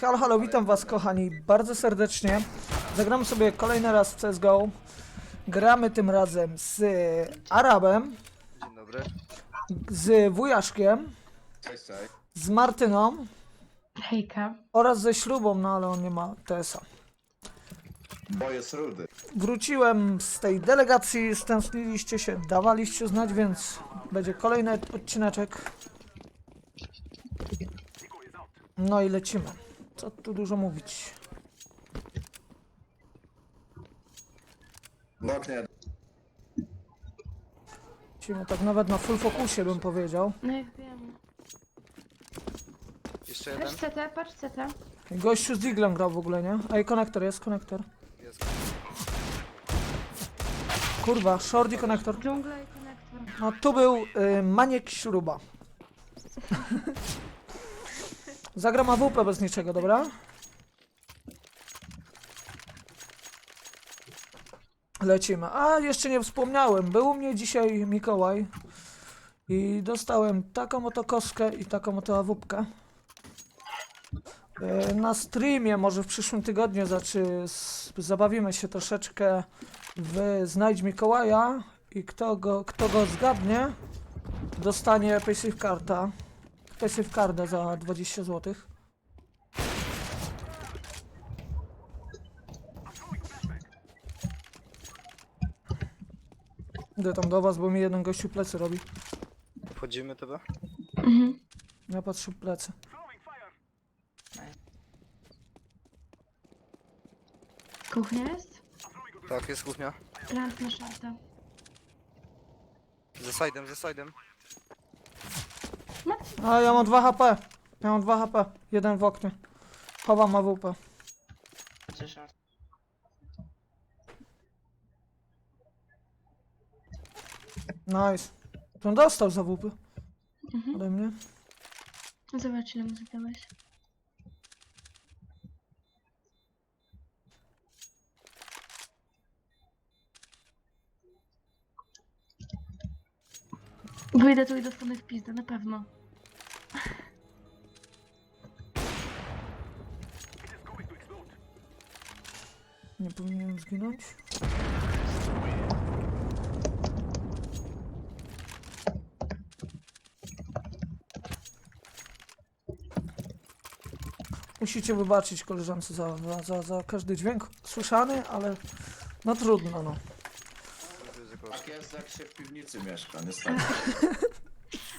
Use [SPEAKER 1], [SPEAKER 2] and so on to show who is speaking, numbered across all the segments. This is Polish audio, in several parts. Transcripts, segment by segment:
[SPEAKER 1] Halo, halo, witam was kochani bardzo serdecznie. Zagramy sobie kolejny raz w CSGO. Gramy tym razem z Arabem,
[SPEAKER 2] Dzień dobry.
[SPEAKER 1] z Wujaszkiem,
[SPEAKER 3] Cześć, cześć.
[SPEAKER 1] z Martyną
[SPEAKER 4] Hejka.
[SPEAKER 1] oraz ze Ślubą, no ale on nie ma TS-a.
[SPEAKER 3] Bo jest rudy.
[SPEAKER 1] Wróciłem z tej delegacji, stęskniliście się, dawaliście znać, więc będzie kolejny odcineczek. No i lecimy. Co tu dużo mówić.
[SPEAKER 3] W oknie.
[SPEAKER 1] Lecimy tak nawet na full focusie bym powiedział.
[SPEAKER 4] No jak wiem.
[SPEAKER 2] Jeszcze jeden?
[SPEAKER 4] Patrz CT, patrz CT.
[SPEAKER 1] Gościu z Diglem grał w ogóle, nie? Ej, konektor jest, konektor.
[SPEAKER 2] Jest.
[SPEAKER 1] Kurwa, short i konektor.
[SPEAKER 4] Dżungla i konektor.
[SPEAKER 1] No tu był y, Maniek Śruba. Zagram AWP bez niczego, dobra? Lecimy. A, jeszcze nie wspomniałem. Był u mnie dzisiaj Mikołaj. I dostałem taką oto i taką oto awupkę. Y, Na streamie, może w przyszłym tygodniu, znaczy zabawimy się troszeczkę w Znajdź Mikołaja i kto go, kto go zgadnie, dostanie paysafe karta. Paysafe kartę za 20 zł. Idę tam do was, bo mi jeden gościu plecy robi.
[SPEAKER 2] Wchodzimy tebe?
[SPEAKER 4] Mhm.
[SPEAKER 1] Ja patrzę w plecy.
[SPEAKER 4] Kuchnia jest?
[SPEAKER 2] Tak, jest kuchnia.
[SPEAKER 4] Plant na szarta.
[SPEAKER 2] Ze side'em, ze side'em.
[SPEAKER 1] A ja mam 2 HP. Ja mam 2 HP. Jeden w oknie. Chowam AWP. Nice. To on dostał za AWP
[SPEAKER 4] Mhm.
[SPEAKER 1] ode mnie.
[SPEAKER 4] Zobacz ile mu zadałeś. Wyjdę tu i dostanę w pizdę, na pewno.
[SPEAKER 1] Nie powinienem zginąć. Musicie wybaczyć koleżance za, za, za, za każdy dźwięk słyszany, ale no trudno no.
[SPEAKER 2] Jest
[SPEAKER 3] jak się w piwnicy mieszka, niestety.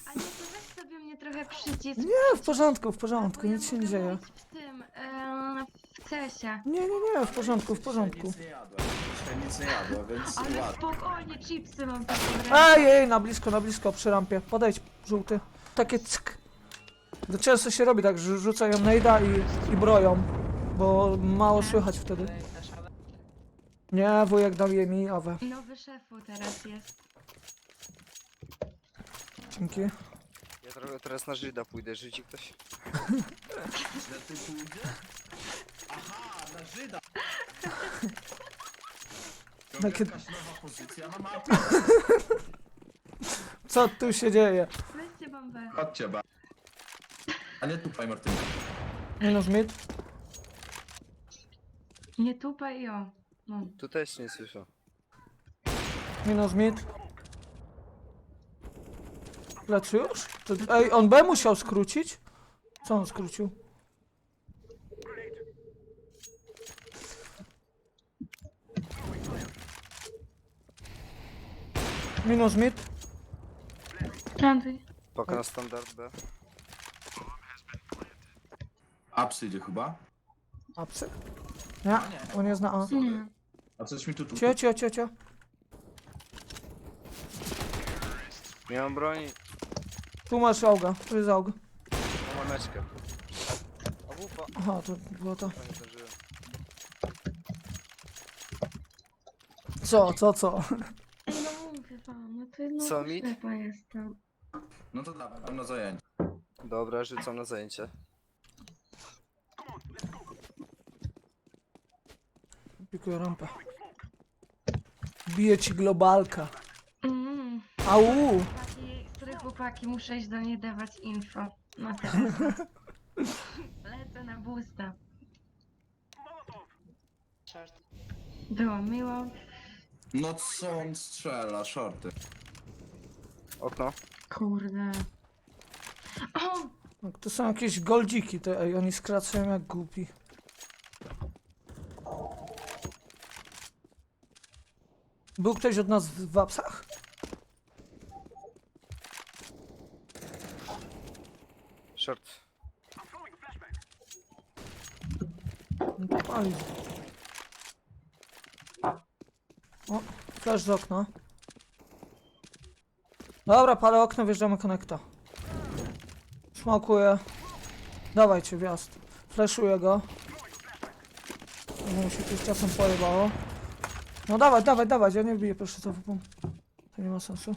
[SPEAKER 4] A nie, to weź sobie mnie trochę przycisk.
[SPEAKER 1] Nie, w porządku, w porządku,
[SPEAKER 4] bo ja
[SPEAKER 1] nic się nie
[SPEAKER 4] mogę
[SPEAKER 1] dzieje.
[SPEAKER 4] W tym, em, w cesie.
[SPEAKER 1] Nie, nie, nie, w porządku, w porządku.
[SPEAKER 3] Nic nie dzisiaj nic nie jadła, więc
[SPEAKER 4] Ale
[SPEAKER 3] ładnie.
[SPEAKER 4] spokojnie, chipsy mam takie
[SPEAKER 1] Ej, ej, na blisko, na blisko, przy rampie. Podejdź, żółty. Takie ck. To często się robi tak, że rzucają nejda i, i broją, bo mało słychać wtedy. Nie, wujek dał je mi, awe.
[SPEAKER 4] Nowy szefu teraz jest.
[SPEAKER 1] Dzięki.
[SPEAKER 2] Ja trochę teraz na Żyda pójdę, życi ktoś?
[SPEAKER 3] Że ty pójdziesz? Aha, na Żyda! To
[SPEAKER 1] Takie-
[SPEAKER 3] jakaś nowa pozycja na mapie.
[SPEAKER 1] Co tu się dzieje?
[SPEAKER 4] Weźcie bombę.
[SPEAKER 3] Chodźcie, ba. A nie tupaj, Martynka.
[SPEAKER 1] Minus mid.
[SPEAKER 4] Nie tupaj i o. No.
[SPEAKER 2] Tu też nie słyszę.
[SPEAKER 1] Minus mid. Plecy już? To, ej, on B musiał skrócić? Co on skrócił? Minus mid.
[SPEAKER 4] Plantuj.
[SPEAKER 2] Paka na standard B.
[SPEAKER 3] A przyjdzie chyba?
[SPEAKER 1] Apsy? Nie, on nie zna A.
[SPEAKER 4] Nie.
[SPEAKER 3] A coś mi tu tu.
[SPEAKER 1] Cio, cio, cio, cio.
[SPEAKER 2] Nie mam broni.
[SPEAKER 1] Tu masz auga, tu jest auga.
[SPEAKER 2] Mam maneczkę. A wupa.
[SPEAKER 1] Aha, to było to.
[SPEAKER 2] A, nie zdążyłem.
[SPEAKER 1] Co, co, co?
[SPEAKER 4] No mówię wam, no to no
[SPEAKER 2] Co, mit?
[SPEAKER 4] jestem.
[SPEAKER 3] No to dawaj, mam na zajęcie.
[SPEAKER 2] Dobra, rzucam na zajęcie.
[SPEAKER 1] Pikuję rampę. Bije ci globalka.
[SPEAKER 4] Mm.
[SPEAKER 1] Au!
[SPEAKER 4] Chłopaki, które chłopaki, muszę iść do niej dawać info. No teraz. Lecę na busta. Było miło.
[SPEAKER 3] No co on strzela, shorty.
[SPEAKER 2] Okno.
[SPEAKER 4] Kurde. O!
[SPEAKER 1] No, to są jakieś goldziki, to ej, oni skracają jak głupi. Był ktoś od nas w wapsach?
[SPEAKER 2] Short.
[SPEAKER 1] No to pali. O, flash z okna. Dobra, palę okno, wjeżdżamy konekta. Smokuję. Dawajcie, wjazd. Flashuję go. Mi się tu z czasem pojebało. No dawaj, dawaj, dawaj, ja nie wbiję proszę to w To nie ma sensu.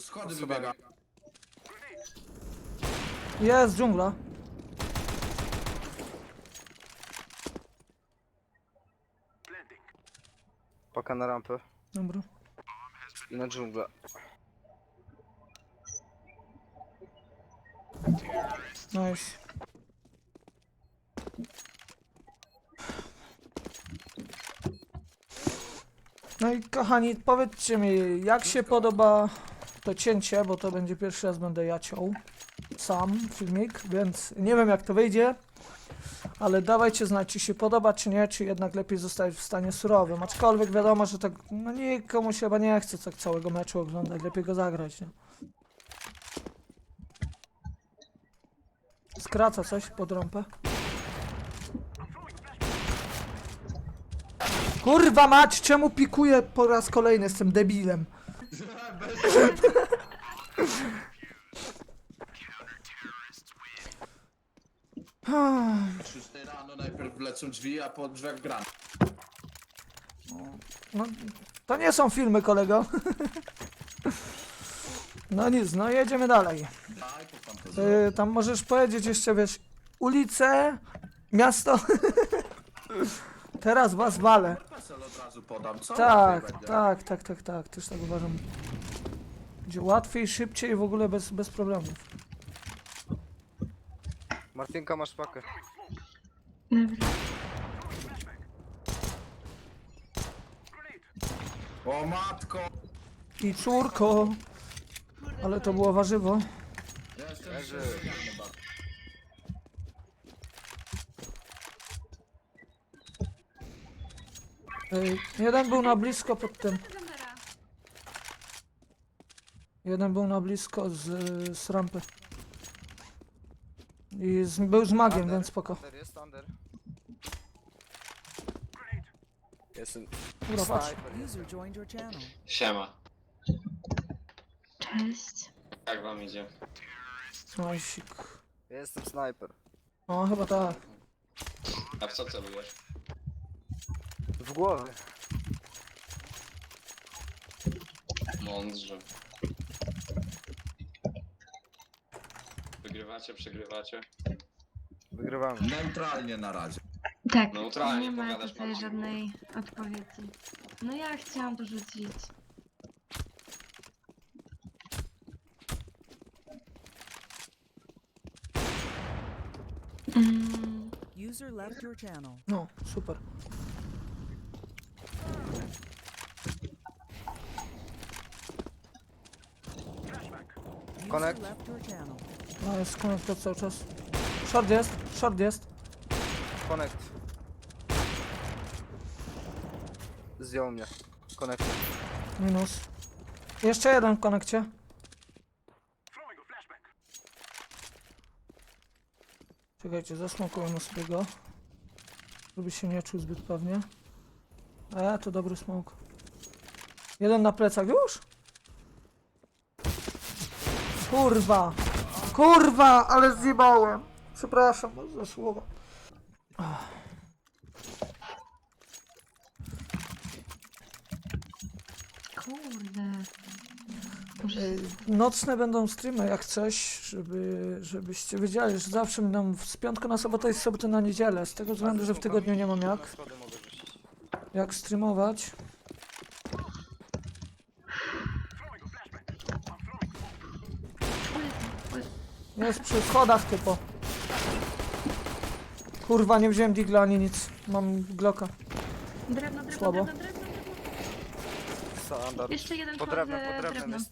[SPEAKER 3] Schody wybiega.
[SPEAKER 1] Jest dżungla.
[SPEAKER 2] Paka na rampę.
[SPEAKER 1] Dobra.
[SPEAKER 2] I na dżunglę.
[SPEAKER 1] Nice. No i kochani, powiedzcie mi, jak się podoba to cięcie, bo to będzie pierwszy raz będę ja ciął sam filmik, więc nie wiem jak to wyjdzie, ale dawajcie znać, czy się podoba, czy nie, czy jednak lepiej zostać w stanie surowym, aczkolwiek wiadomo, że tak, no nikomu się chyba nie chce tak całego meczu oglądać, lepiej go zagrać, nie? Skraca coś pod rąpę. Kurwa mać, czemu pikuję po raz kolejny, jestem debilem.
[SPEAKER 3] Rano najpierw lecą drzwi, a po drzwiach gra.
[SPEAKER 1] No, to nie są filmy, kolego. No nic, no jedziemy dalej.
[SPEAKER 3] Daj po fantazji.
[SPEAKER 1] Y, tam możesz powiedzieć jeszcze, wiesz, ulice, miasto. Teraz was walę.
[SPEAKER 3] PESEL od razu podam, co?
[SPEAKER 1] Tak, tak, tak, tak, tak, też tak uważam. Będzie łatwiej, szybciej i w ogóle bez, bez problemów.
[SPEAKER 2] Martynka masz pakę.
[SPEAKER 4] Dobra.
[SPEAKER 3] O matko!
[SPEAKER 1] I córko. Ale to było warzywo.
[SPEAKER 3] Ja jestem
[SPEAKER 2] Leży.
[SPEAKER 3] zrezygnowany bardzo.
[SPEAKER 1] Ej, jeden był na blisko pod tym.
[SPEAKER 4] Kamera.
[SPEAKER 1] Jeden był na blisko z, z rampy. I z, był z magiem,
[SPEAKER 2] Under,
[SPEAKER 1] więc spoko.
[SPEAKER 2] Under jest under. Jestem.
[SPEAKER 1] Dobra, patrz.
[SPEAKER 2] Sniper jest.
[SPEAKER 5] User joined your channel.
[SPEAKER 6] Siema,
[SPEAKER 4] Cześć.
[SPEAKER 6] jak wam idzie?
[SPEAKER 1] Najsik.
[SPEAKER 2] Ja Jestem snajper.
[SPEAKER 1] No, chyba tak.
[SPEAKER 6] A w co celujesz?
[SPEAKER 2] W głowie.
[SPEAKER 6] Mądrze. Wygrywacie, przegrywacie?
[SPEAKER 2] Wygrywamy.
[SPEAKER 3] Neutralnie na razie.
[SPEAKER 4] Tak,
[SPEAKER 6] Neutralnie
[SPEAKER 4] nie ma
[SPEAKER 6] powiadasz,
[SPEAKER 4] tutaj
[SPEAKER 6] Marcin.
[SPEAKER 4] żadnej odpowiedzi. No ja chciałam to rzucić. Mm,
[SPEAKER 5] User left your channel.
[SPEAKER 1] No, super.
[SPEAKER 2] Connect.
[SPEAKER 1] No, jest konektor cały czas. Short jest, short jest.
[SPEAKER 2] Connect. Zdjął mnie. Connect.
[SPEAKER 1] Minus. Jeszcze jeden w konekcie. Czekajcie, zasmokujemy sobie go. Żeby się nie czuł zbyt pewnie. E, to dobry smok. Jeden na plecach, już? Kurwa! Kurwa, ale zjebałem. Przepraszam za słowa.
[SPEAKER 4] kurde. Może
[SPEAKER 1] Nocne będą streamy jak coś, żeby, żebyście wiedzieli, że zawsze będą z piątku na sobotę i z soboty na niedzielę. Z tego względu, że w tygodniu nie mam jak, jak streamować. Jest przy schodach typo. Kurwa, nie wziąłem digla ani nic. Mam glocka.
[SPEAKER 4] Drewno, drewno,
[SPEAKER 1] Słabo.
[SPEAKER 4] drewno, drewno, drewno.
[SPEAKER 2] Standard.
[SPEAKER 4] Jeszcze jeden
[SPEAKER 2] Pod drewnem, pod drewnem
[SPEAKER 4] drewno.
[SPEAKER 2] jest.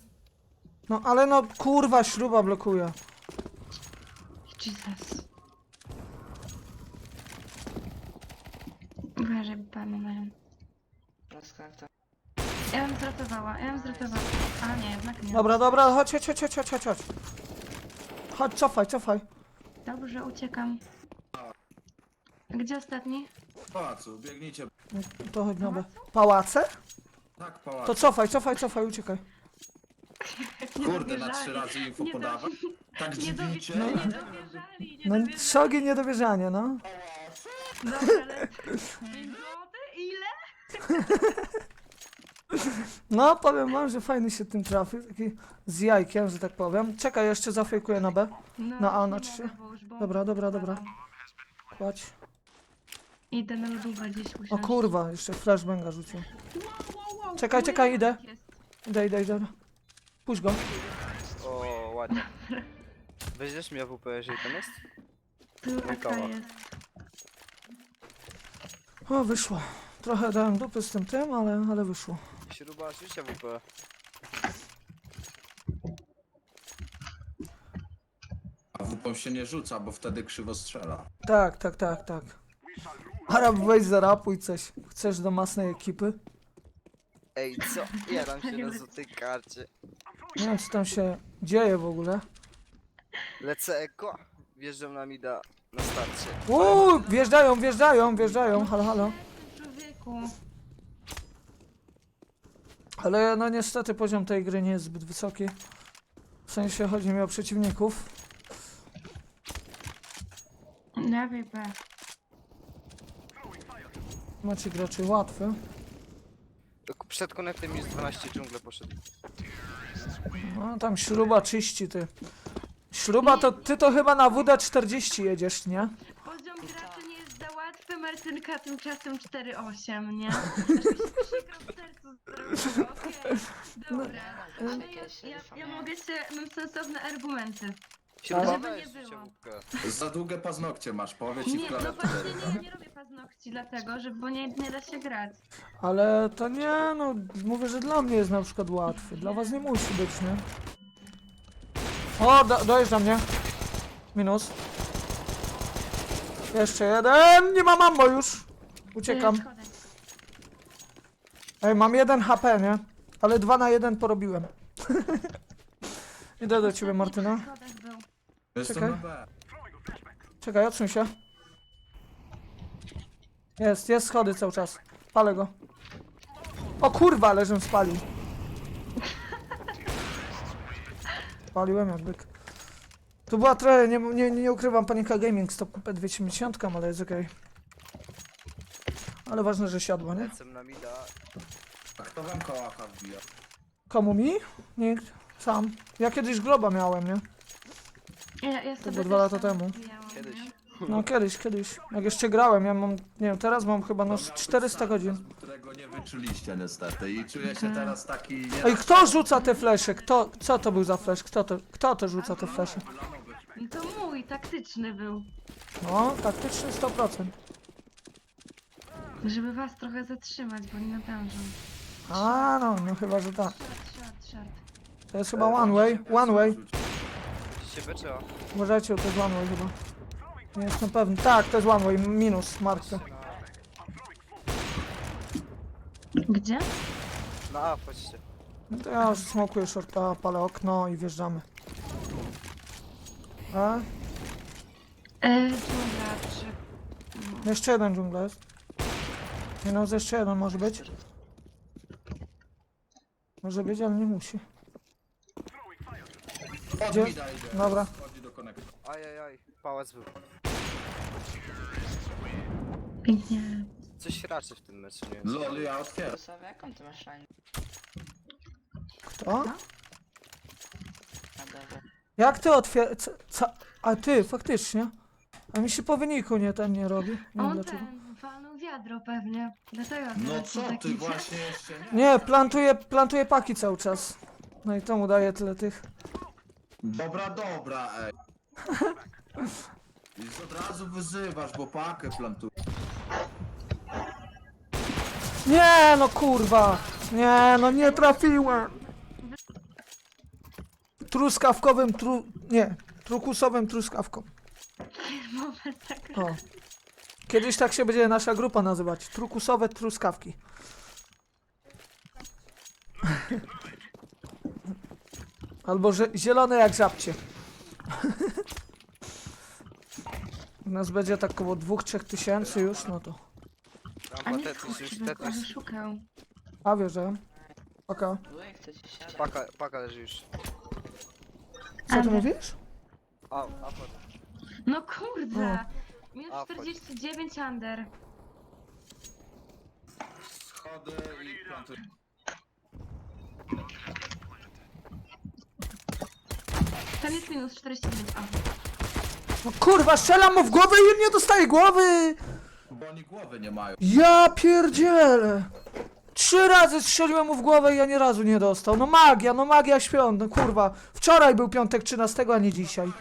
[SPEAKER 1] No ale no kurwa, śruba blokuje.
[SPEAKER 4] Jesus. Uważaj, panu mają. Ja bym zratowała, ja bym zratowała. A nie, jednak nie.
[SPEAKER 1] Dobra, dobra, chodź, chodź, chodź, chodź, chodź, chodź, chodź. Cofaj, cofaj.
[SPEAKER 4] Dobrze, uciekam. Gdzie ostatni?
[SPEAKER 3] W pałacu, biegnijcie.
[SPEAKER 1] To chodź na B. Pałace?
[SPEAKER 3] Tak, pałac.
[SPEAKER 1] To cofaj, cofaj, cofaj, uciekaj.
[SPEAKER 3] Kurde, na trzy razy info
[SPEAKER 4] Nie
[SPEAKER 3] podawać. Tak
[SPEAKER 4] Nie,
[SPEAKER 3] dziwicie.
[SPEAKER 4] nie dowierzali, nie
[SPEAKER 1] No
[SPEAKER 4] dowierzali.
[SPEAKER 1] szogi niedowierzanie, no.
[SPEAKER 4] Dobra, ale... 5 złotych? Ile?
[SPEAKER 1] No, powiem wam, że fajny się tym trafił, taki z jajkiem, że tak powiem. Czekaj, jeszcze zafejkuję na B.
[SPEAKER 4] No,
[SPEAKER 1] Na A,
[SPEAKER 4] nie
[SPEAKER 1] na
[SPEAKER 4] mogę,
[SPEAKER 1] trzy.
[SPEAKER 4] bo już bomba
[SPEAKER 1] Dobra, dobra, dobra. Kładź.
[SPEAKER 4] Idę na lodówkę gdzieś
[SPEAKER 1] O
[SPEAKER 4] usiąść.
[SPEAKER 1] kurwa, jeszcze flashbanga rzucił. Czekaj, czekaj, idę.
[SPEAKER 4] jest.
[SPEAKER 1] Idę, idę, idę. Puść go.
[SPEAKER 2] O, ładnie. Weźmiesz mi AWP, jeżeli tam jest?
[SPEAKER 4] Tu taka jest.
[SPEAKER 1] O, wyszło. Trochę dałem dupy z tym tym, ale, ale wyszło.
[SPEAKER 2] Śruba, rzuć AWP.
[SPEAKER 3] A WP się nie rzuca, bo wtedy krzywo strzela.
[SPEAKER 1] Tak, tak, tak, tak. Arab, weź zarapuj coś. Chcesz do masnej ekipy?
[SPEAKER 2] Ej, co? Ja tam się na złotej karcie.
[SPEAKER 1] Nie wiem, co tam się dzieje w ogóle.
[SPEAKER 2] Lecę eko. Wjeżdżam na mida na starcie.
[SPEAKER 1] Uuu, wjeżdżają, wjeżdżają, wjeżdżają. Halo, halo.
[SPEAKER 4] Człowieku.
[SPEAKER 1] Ale no niestety poziom tej gry nie jest zbyt wysoki. W sensie chodzi mi o przeciwników.
[SPEAKER 4] Lewej B.
[SPEAKER 1] Macie graczy łatwy.
[SPEAKER 2] Przed konektem jest 12 dżungle poszedł.
[SPEAKER 1] No tam śruba czyści ty. Śruba to ty to chyba na WD-40 jedziesz, nie?
[SPEAKER 4] Poziom graczy nie jest za łatwy, Martynka tymczasem 4-8, nie? Aż mi się przykro w sercu zrobiło, okej. Dobra. Ale ja, ja, ja mogę się, mam sensowne argumenty.
[SPEAKER 2] Śruba,
[SPEAKER 4] Żeby
[SPEAKER 2] weź
[SPEAKER 4] nie
[SPEAKER 2] rzuć
[SPEAKER 4] było.
[SPEAKER 3] Za długie paznokcie masz, powiedz i
[SPEAKER 4] Nie, no
[SPEAKER 3] klawiaturę.
[SPEAKER 4] właśnie nie, ja nie robię paznokci dlatego, że, bo nie, nie da się grać.
[SPEAKER 1] Ale to nie, no mówię, że dla mnie jest na przykład łatwy. Dla was nie musi być, nie? O, do, dojeżdża mnie. Minus. Jeszcze jeden, nie ma mambo już. Uciekam. Ej, mam jeden HP, nie? Ale dwa na jeden porobiłem. Idę do ciebie, Martyna.
[SPEAKER 4] przy schodach był.
[SPEAKER 3] Jestem
[SPEAKER 1] Czekaj.
[SPEAKER 3] na B.
[SPEAKER 1] Czekaj, odsuń się. Jest, jest schody cały czas. Palę go. O kurwa, ale żem spalił. Spaliłem jak byk. Tu była trochę, nie, nie, nie ukrywam, panika gaming z top 270, ale jest okej. Ale ważne, że siadło, nie?
[SPEAKER 2] Lecę na mida.
[SPEAKER 3] A kto wam kołacha wbija?
[SPEAKER 1] Komu mi? Nikt. Sam. Ja kiedyś globa miałem, nie?
[SPEAKER 4] Ja, ja sobie
[SPEAKER 1] było
[SPEAKER 4] też
[SPEAKER 1] dwa lata
[SPEAKER 4] tam
[SPEAKER 1] temu.
[SPEAKER 4] wbijałam,
[SPEAKER 2] Kiedyś.
[SPEAKER 4] nie?
[SPEAKER 1] No kiedyś, kiedyś. Jak jeszcze grałem, ja mam, nie wiem, teraz mam chyba no
[SPEAKER 3] To miał być
[SPEAKER 1] 400
[SPEAKER 3] sam
[SPEAKER 1] godzin.
[SPEAKER 3] Którego nie wyczuliście niestety i czuję się teraz taki... Nie
[SPEAKER 1] Ej, kto rzuca te flesze? Kto, co to był za flesz? Kto to, kto to rzuca te flesze?
[SPEAKER 4] No to mój, taktyczny był.
[SPEAKER 1] No, taktycznie 100%.
[SPEAKER 4] Żeby was trochę zatrzymać, bo nie nadążą.
[SPEAKER 1] A, no, no chyba, że tak.
[SPEAKER 4] Short, short, short.
[SPEAKER 1] To jest chyba one way, one way.
[SPEAKER 2] Się.
[SPEAKER 1] Uważajcie, to jest one way chyba. Nie jestem pewny. Tak, to jest one way, minus, markę.
[SPEAKER 4] Gdzie?
[SPEAKER 2] Na A, chodźcie.
[SPEAKER 1] No to ja smokuję shorta, palę okno i wjeżdżamy. A,
[SPEAKER 4] Yy, dżungla, trzy.
[SPEAKER 1] jeszcze jeden dżungla jest. Minus jeszcze jeden może być. Może być, ale nie musi.
[SPEAKER 3] Od
[SPEAKER 1] Gdzie?
[SPEAKER 3] mida idzie.
[SPEAKER 1] Dobra.
[SPEAKER 3] Wchodzi do konektora.
[SPEAKER 2] Ajajaj, pałac był.
[SPEAKER 4] Pięknie.
[SPEAKER 2] Coś raczy w tym meczu, nie wiem.
[SPEAKER 3] Lol, ja otwieram.
[SPEAKER 7] Jaką ty masz line?
[SPEAKER 1] Kto? Jak ty otwierasz? A ty, faktycznie. A mi się po wyniku nie ten nie robi. Nie wiem
[SPEAKER 4] On
[SPEAKER 1] dlaczego.
[SPEAKER 4] ten, walnął wiadro pewnie. Dlatego
[SPEAKER 3] No co
[SPEAKER 4] taki
[SPEAKER 3] ty, właśnie jeszcze nie.
[SPEAKER 1] Nie, plantuję, plantuję paki cały czas. No i to mu daje tyle tych.
[SPEAKER 3] Dobra, dobra, ej. I od razu wyzywasz, bo pakę plantujesz.
[SPEAKER 1] Nie no kurwa! Nie no nie trafiłem! Truskawkowym tru... nie. Trukusowym truskawką.
[SPEAKER 4] Moment, tak.
[SPEAKER 1] O. Kiedyś tak się będzie nasza grupa nazywać. Trukusowe truskawki. Albo że, zielone jak żabcie. U nas będzie tak około 2-3 tysięcy już, no to.
[SPEAKER 4] A
[SPEAKER 2] Rampa
[SPEAKER 4] nie
[SPEAKER 2] Tetris już,
[SPEAKER 4] bo
[SPEAKER 2] Tetris.
[SPEAKER 4] szukał.
[SPEAKER 1] A wierzę. Oka.
[SPEAKER 7] Siadać.
[SPEAKER 2] Paka, paka leży już.
[SPEAKER 1] Co ty mówisz?
[SPEAKER 2] A, a pod.
[SPEAKER 4] No kurde!
[SPEAKER 2] A,
[SPEAKER 4] Minus
[SPEAKER 2] chodź.
[SPEAKER 4] 49 under.
[SPEAKER 3] Schody i plantujesz.
[SPEAKER 4] Tam jest minus 49. O.
[SPEAKER 1] No kurwa, strzelam mu w głowę i nie dostaje głowy!
[SPEAKER 3] Bo oni głowy nie mają.
[SPEAKER 1] Ja pierdzielę! Trzy razy strzeliłem mu w głowę i ja nie razu nie dostał. No magia, no magia świąt, no kurwa. Wczoraj był piątek 13, a nie dzisiaj.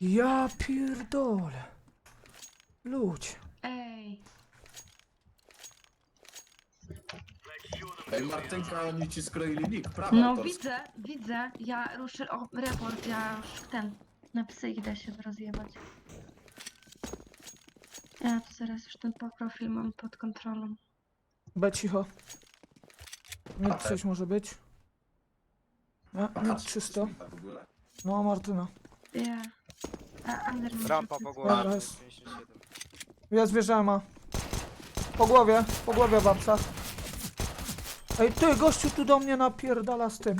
[SPEAKER 1] Ja pierdolę. Ludź.
[SPEAKER 4] Ej.
[SPEAKER 3] Ej, Martynka, oni ci skroili nick, prawo
[SPEAKER 4] No widzę, widzę. Ja ruszę o report, ja już ten. Na psy idę się rozjebać. Ja tu zaraz już ten profil mam pod kontrolą.
[SPEAKER 1] Be cicho. Nie coś może być. Nie, nie czysto.
[SPEAKER 3] W ogóle.
[SPEAKER 1] No Martyna.
[SPEAKER 4] Ja. A under ma
[SPEAKER 2] Rampa po głowie.
[SPEAKER 1] Dobra, jest.
[SPEAKER 2] 57.
[SPEAKER 1] Ja zwierzę ma. Po głowie, po głowie babca. Ej ty, gościu tu do mnie napierdala z tym.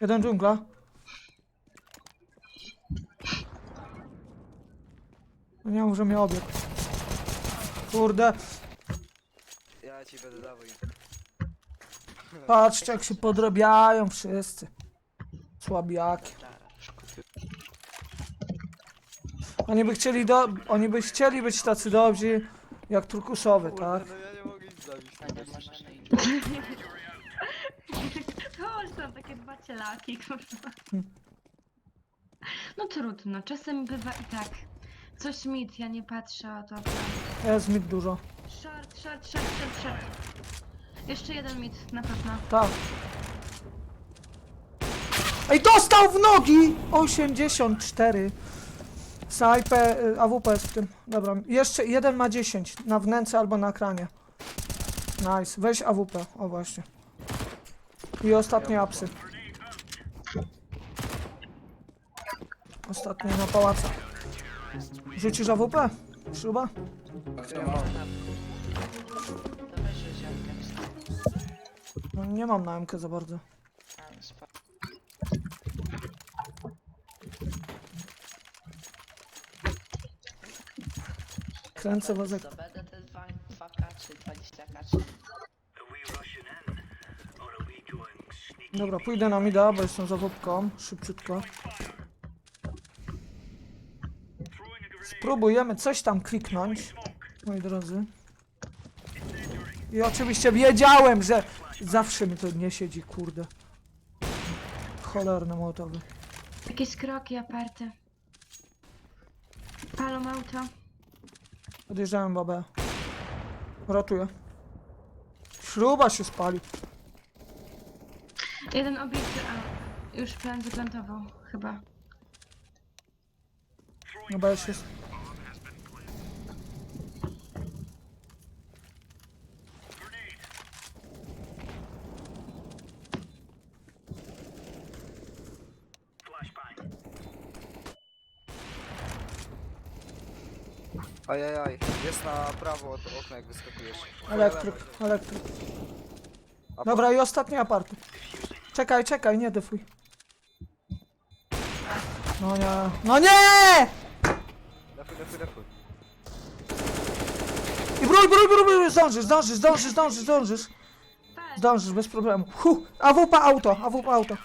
[SPEAKER 1] Jeden dżungla. No nie może mnie obiegł. Kurde,
[SPEAKER 2] Ja ci będę dawał im.
[SPEAKER 1] patrzcie jak się podrabiają wszyscy. Słabiaki. Oni by chcieli do... Oni by chcieli być tacy dobrzy jak turkusowy, tak?
[SPEAKER 2] No ja nie mogę nic zabić.
[SPEAKER 4] Tam takie dwa cielaki, kurwa. No trudno, czasem bywa i tak. Coś mit, ja nie patrzę o to.
[SPEAKER 1] Jest mit dużo.
[SPEAKER 4] Short, short, short, short, short. Jeszcze jeden mit, na pewno.
[SPEAKER 1] Tak. Ej, dostał w nogi! 84. Snajpę, y, AWP jest w tym. Dobra, jeszcze jeden ma 10. Na wnęce albo na kranie. Nice. Weź AWP. O właśnie. I ostatnie apsy. Ostatnie na pałacach. Rzucisz AWP? Śruba?
[SPEAKER 3] A kto ma?
[SPEAKER 7] To weź ziomkę
[SPEAKER 1] No, nie mam na MK za bardzo. Kręcę wozek.
[SPEAKER 7] To będę te dwa, dwa kaczy, 20 kaczy.
[SPEAKER 1] Dobra, pójdę na mida, bo jestem za wopką. Szybciutko. Spróbujemy coś tam kliknąć, moi drodzy. I oczywiście wiedziałem, że zawsze mi to nie siedzi, kurde. Cholerny mołotowy.
[SPEAKER 4] Jakieś kroki aparte. Palą auto.
[SPEAKER 1] Podjeżdżałem babę. Ratuję. Śruba się spali.
[SPEAKER 4] Jeden obiekt, a już plan zaplantował, chyba.
[SPEAKER 1] Chyba już jest.
[SPEAKER 2] Ajajaj, jest na prawo od okna jak wyskakujesz.
[SPEAKER 1] Elektryk, elektryk. Dobra, i ostatni apart. Czekaj, czekaj, nie defuj. No nie. No nie!
[SPEAKER 2] Lefuj, lefuj, lefuj.
[SPEAKER 1] I brój, brój, brój, brój, zdążysz, zdążysz, zdążysz, zdążysz, zdążysz. Zdążysz, bez problemu. Hu, AWP auto, AWP auto.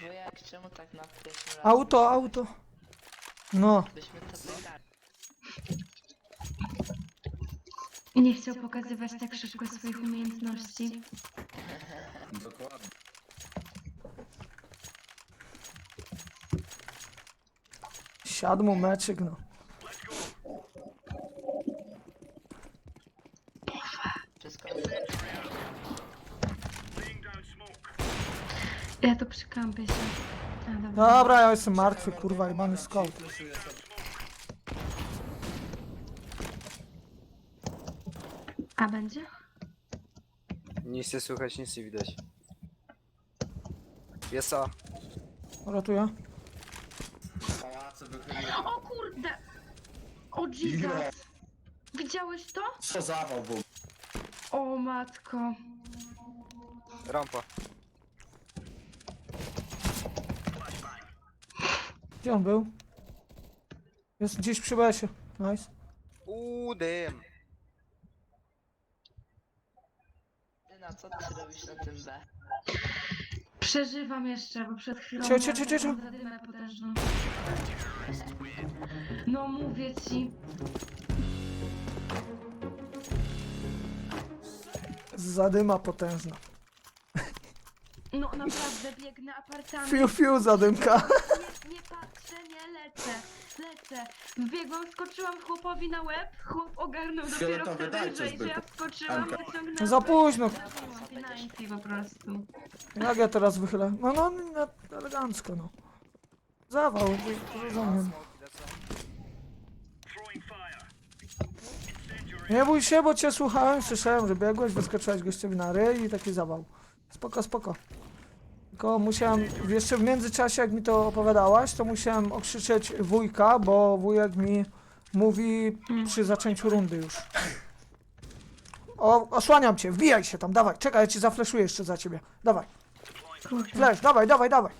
[SPEAKER 7] Wujek, czemu tak na pierwszym razem?
[SPEAKER 1] Auto, auto. No,
[SPEAKER 7] Byśmy to.
[SPEAKER 4] Nie chciał pokazywać tak szybko swoich umiejętności.
[SPEAKER 3] Dokładnie.
[SPEAKER 1] Siadł mu meczyk, no.
[SPEAKER 7] Wszystko.
[SPEAKER 4] Ja to przykampię się. A, dobra.
[SPEAKER 1] Dobra, ja jestem martwy, kurwa, jebany
[SPEAKER 3] sobie.
[SPEAKER 4] A będzie?
[SPEAKER 2] Nic nie słychać, nic nie widać. Jest A.
[SPEAKER 1] Ratuję.
[SPEAKER 3] Pałace wychyliły.
[SPEAKER 4] O kurde! O Jesus!
[SPEAKER 3] Ja.
[SPEAKER 4] Widziałeś to?
[SPEAKER 3] Co zawał był?
[SPEAKER 4] O matko.
[SPEAKER 2] Rampa.
[SPEAKER 1] Gdzie on był? Jest gdzieś przy besie. Nice.
[SPEAKER 2] Uuu, dym.
[SPEAKER 7] Ty na co ty robisz na tym B?
[SPEAKER 4] Przeżywam jeszcze, bo przed chwilą
[SPEAKER 1] Cio, cio, cio, cio, cio.
[SPEAKER 4] zadymę potężną. No mówię ci.
[SPEAKER 1] Zadyma potężna.
[SPEAKER 4] No naprawdę biegnę apartament.
[SPEAKER 1] Fiu, fiu, zadymka.
[SPEAKER 4] Nie, patrzę, nie lecę. Lecę. Wbiegłam, skoczyłam chłopowi na łeb. Chłop ogarnął dopiero
[SPEAKER 3] Fioletowy
[SPEAKER 4] wtedy, że, że ja
[SPEAKER 3] tu.
[SPEAKER 4] wskoczyłam,
[SPEAKER 3] Anka.
[SPEAKER 4] wyciągnęłam.
[SPEAKER 1] Za późno.
[SPEAKER 4] Financji po prostu.
[SPEAKER 1] Jak ja teraz wychylę? No, no, no elegancko, no. Zawał, rozumiem. Nie bój się, bo cię słuchałem, słyszałem, że biegłeś, wyskoczyłeś gościowi na ryj i taki zawał. Spoko, spoko. Tylko musiałem, jeszcze w międzyczasie jak mi to opowiadałaś, to musiałem okrzyczeć wujka, bo wujek mi mówi przy zaczęciu rundy już. O, osłaniam cię, wbijaj się tam, dawaj, czekaj, ja ci zafleszuję jeszcze za ciebie. Dawaj,
[SPEAKER 4] Kurde.
[SPEAKER 1] flash, dawaj, dawaj, dawaj.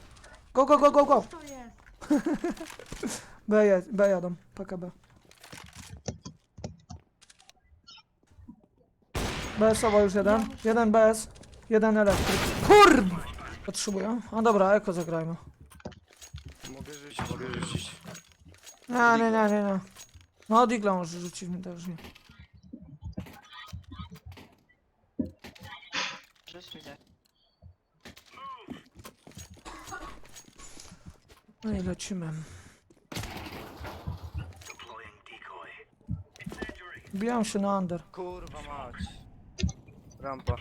[SPEAKER 1] Go, go, go, go, go.
[SPEAKER 4] To jest.
[SPEAKER 1] B, je, B jadą, PKB. BS-owo już jeden, jeden BS, jeden elektryk. Kurwa! Potrzebuję. A dobra, eko zagrajmy.
[SPEAKER 2] Mogę rzucić, mogę rzucić.
[SPEAKER 1] Nie, nie, nie, nie, nie. No, Digla może rzucić mi też nie.
[SPEAKER 7] Rzuć mi tak.
[SPEAKER 1] No i lecimy. Bijam się na under.
[SPEAKER 2] Kurwa mać. Rampa.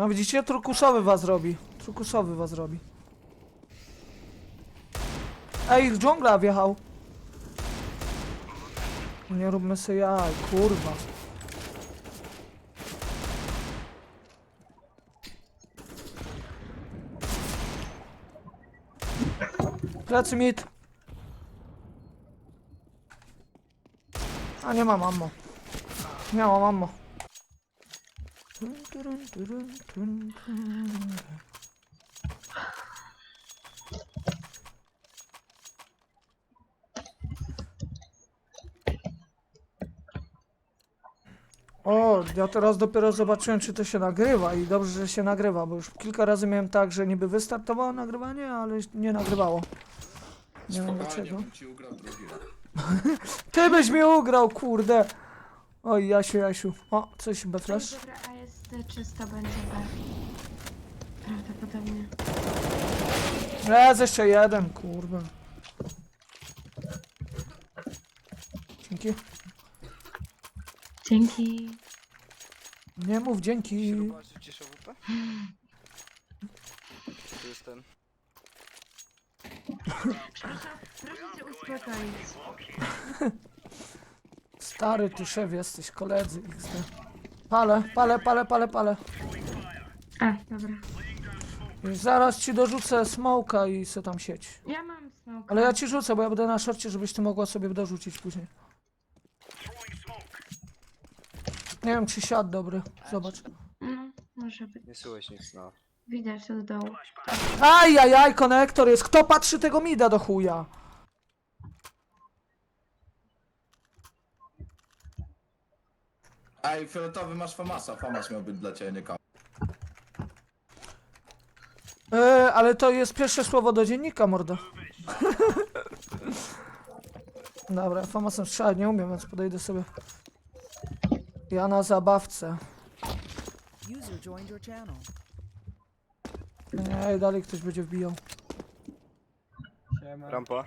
[SPEAKER 1] A widzicie, trukusowy was robi. Trukusowy was robi. Ej, dżungla wjechał. Nie róbmy sobie jaj, kurwa. Plecy mit. A nie mam ammo. Miałam ammo. O, ja teraz dopiero zobaczyłem, czy to się nagrywa i dobrze, że się nagrywa, bo już kilka razy miałem tak, że niby wystartowało nagrywanie, ale nie nagrywało. Nie wiem dlaczego. Ty byś mi ugrał, kurde! Oj, Jasiu, Jasiu. O, coś
[SPEAKER 4] chyba
[SPEAKER 1] flash.
[SPEAKER 4] Dobra, a ja T300 będzie B. Prawdopodobnie.
[SPEAKER 1] Jest jeszcze jeden, kurwa. Dzięki.
[SPEAKER 4] Dzięki.
[SPEAKER 1] Nie mów dzięki.
[SPEAKER 2] Śruba, rzucisz OWP? Tu jest ten.
[SPEAKER 4] Przepraszam, proszę cię uspokoić.
[SPEAKER 1] Stary, ty szef jesteś, koledzy. XD. Palę, palę, palę, palę, palę.
[SPEAKER 4] A, dobra.
[SPEAKER 1] I zaraz ci dorzucę smoka i se tam sieć.
[SPEAKER 4] Ja mam smoke.
[SPEAKER 1] Ale ja ci rzucę, bo ja będę na szorcie, żebyś ty mogła sobie dorzucić później. Nie wiem, czy siad dobry. Zobacz.
[SPEAKER 4] No, może być.
[SPEAKER 2] Nie słychać nic, no.
[SPEAKER 4] Widać od dołu.
[SPEAKER 1] Ajajaj, konektor jest. Kto patrzy tego mida do chuja?
[SPEAKER 3] Ej, fioletowy masz Famasa. Famas miał być dla ciebie, nie.
[SPEAKER 1] E, ale to jest pierwsze słowo do dziennika, mordo. Dobra, famasem strzelać nie umiem, więc podejdę sobie. Ja na zabawce.
[SPEAKER 5] User joined your channel.
[SPEAKER 1] Nie, dalej ktoś będzie wbijał.
[SPEAKER 2] Rampa.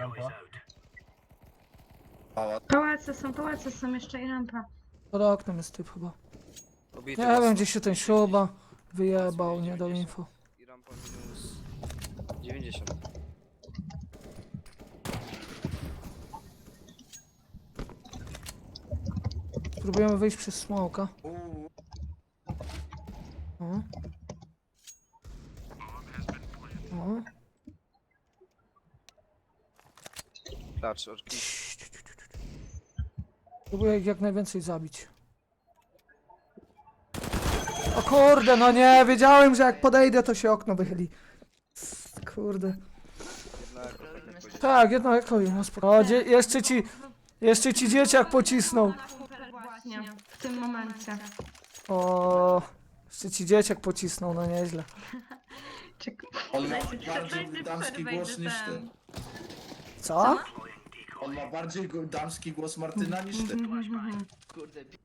[SPEAKER 3] Pałac.
[SPEAKER 4] Pałace są, pałace są, jeszcze i rampa.
[SPEAKER 1] Pod oknem jest typ chyba.
[SPEAKER 2] Obity
[SPEAKER 1] Nie
[SPEAKER 2] mocno.
[SPEAKER 1] wiem, gdzie się ten śruba wyjebał, nie dał info.
[SPEAKER 2] I rampa minus 90.
[SPEAKER 1] Próbujemy wyjść przez smoka.
[SPEAKER 3] Uuu.
[SPEAKER 1] O. O.
[SPEAKER 2] Klacz, orki.
[SPEAKER 1] Próbuję ich jak najwięcej zabić. O kurde, no nie, wiedziałem, że jak podejdę, to się okno wychyli. Kurde.
[SPEAKER 2] Jedna jako tak
[SPEAKER 1] jedno eko i no spoko. O, dzie- jeszcze ci, jeszcze ci dzieciak pocisnął.
[SPEAKER 4] Właśnie, w tym momencie.
[SPEAKER 1] O, jeszcze ci dzieciak pocisnął, no nieźle.
[SPEAKER 4] Czek-
[SPEAKER 3] On ma
[SPEAKER 4] Dajcie-
[SPEAKER 3] bardziej damski głos niż ty.
[SPEAKER 1] Co?
[SPEAKER 3] On ma bardziej go- damski głos Martyna niż ty.
[SPEAKER 7] Kurde. bi-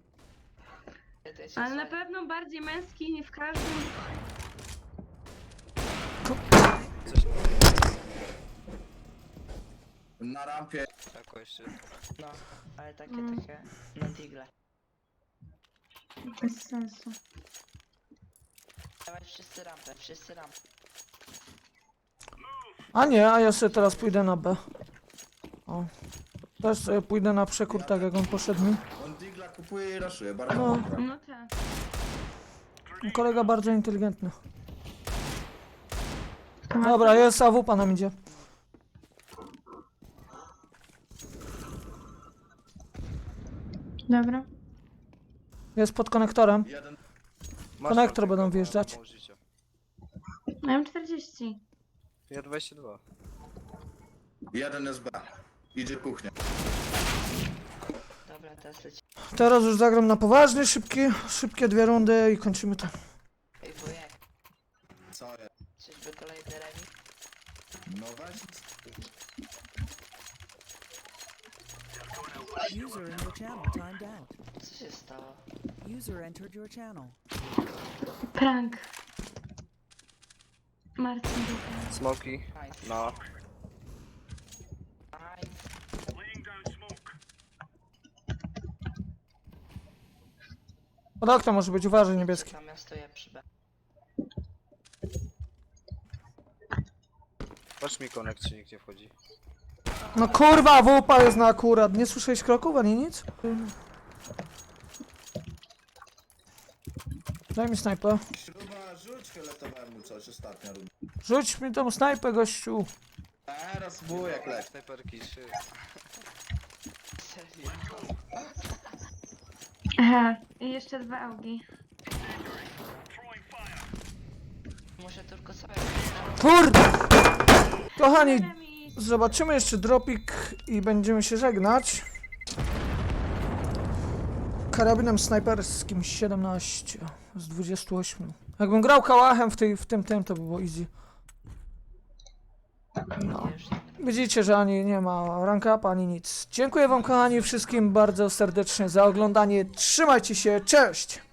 [SPEAKER 7] Ja też
[SPEAKER 4] Ale na pewno bardziej męski nie w każdym.
[SPEAKER 3] Na rampie.
[SPEAKER 2] Jako jeszcze.
[SPEAKER 7] No, ale takie,
[SPEAKER 4] Mm.
[SPEAKER 7] takie na digle.
[SPEAKER 4] Bez sensu.
[SPEAKER 7] Dawaj wszyscy rampę, wszyscy rampę.
[SPEAKER 1] A nie, a ja sobie teraz pójdę na B. O. Też sobie pójdę na przekór, tak jak on poszedł mi.
[SPEAKER 3] On digla kupuje i raszuje. Bardzo
[SPEAKER 1] No.
[SPEAKER 4] No tak.
[SPEAKER 1] Kolega bardzo inteligentny. Dobra, jest AWP nam idzie.
[SPEAKER 4] Dobra.
[SPEAKER 1] Jest pod konektorem.
[SPEAKER 3] Jeden.
[SPEAKER 2] Masz
[SPEAKER 1] Konektor będą wjeżdżać.
[SPEAKER 2] życia.
[SPEAKER 4] Ja mam 40.
[SPEAKER 2] Ja 22.
[SPEAKER 3] Jeden jest B. Idzie kuchnia.
[SPEAKER 7] Dobra, teraz leci.
[SPEAKER 1] Teraz już zagram na poważnie, szybkie, szybkie dwie rundy i kończymy to.
[SPEAKER 7] Ej, wujek,
[SPEAKER 3] Co jest?
[SPEAKER 7] czyżby kolejny remis?
[SPEAKER 3] No weź.
[SPEAKER 5] User in your channel timed out.
[SPEAKER 7] Co się stało?
[SPEAKER 5] User entered your channel.
[SPEAKER 4] Prank. Marcin.
[SPEAKER 2] Smoki.
[SPEAKER 7] Nice.
[SPEAKER 2] No.
[SPEAKER 7] Nice.
[SPEAKER 1] Pod oknem może być, uważaj niebieski.
[SPEAKER 7] Tam ja stoję przy B.
[SPEAKER 2] Patrz mi konekt, czy nikt nie wchodzi.
[SPEAKER 1] No kurwa, AWP jest na akurat. Nie słyszałeś kroków ani nic? Daj mi snajpę.
[SPEAKER 3] Śruba, rzuć fioletowemu coś runda.
[SPEAKER 1] Rzuć mi tą snajpę, gościu.
[SPEAKER 3] Teraz bujek leci.
[SPEAKER 2] Snajperki 3.
[SPEAKER 7] Serio?
[SPEAKER 4] Aha. I jeszcze dwa augi.
[SPEAKER 7] Muszę tylko sobie...
[SPEAKER 1] Kurde! Kochani, zobaczymy jeszcze dropik i będziemy się żegnać. Karabinem snajperskim 17 z 28. Jakbym grał kałachem w, tej, w tym tym, to by było easy. No. Widzicie, że ani nie ma rank up, ani nic. Dziękuję wam kochani wszystkim bardzo serdecznie za oglądanie. Trzymajcie się, cześć!